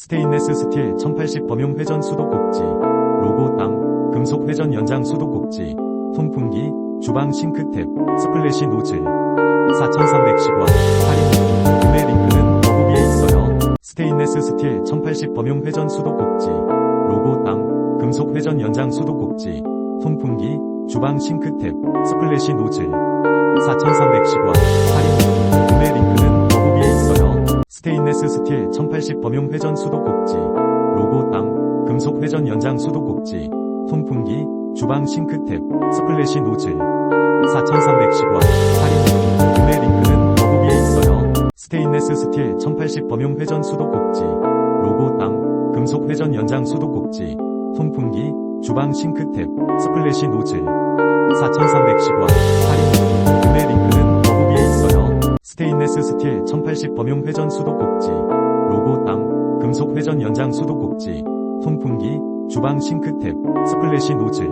스테인레스 스틸 1080 범용 회전 수도 꼭지, 로고 땅, 금속 회전 연장 수도 꼭지, 통풍기, 주방 싱크탭, 스플래시 노즐, 4310원, 할인, 구매 링크는 더보기에 있어요. 스테인레스 스틸 1080 범용 회전 수도 꼭지, 로고 땅, 금속 회전 연장 수도 꼭지, 통풍기, 주방 싱크탭, 스플래시 노즐, 4310원, 스틸 1080 범용 회전 수도 꼭지, 로고 땅, 금속 회전 연장 수도 꼭지, 통풍기, 주방 싱크탭, 스플래시 노즐, 4310원, 할인, 구매 링크는 더보기에 있어요. 스테인레스 스틸 1080 범용 회전 수도 꼭지, 로고 땅, 금속 회전 연장 수도 꼭지, 통풍기, 주방 싱크탭, 스플래시 노즐, 4310원, 할인, 구매 링크는 더보기에 있어요. 스테인레스 스틸 1080 범용 회전 수도 꼭지, 로고 땅, 금속 회전 연장 수도 꼭지, 통풍기, 주방 싱크탭, 스플래시 노즐,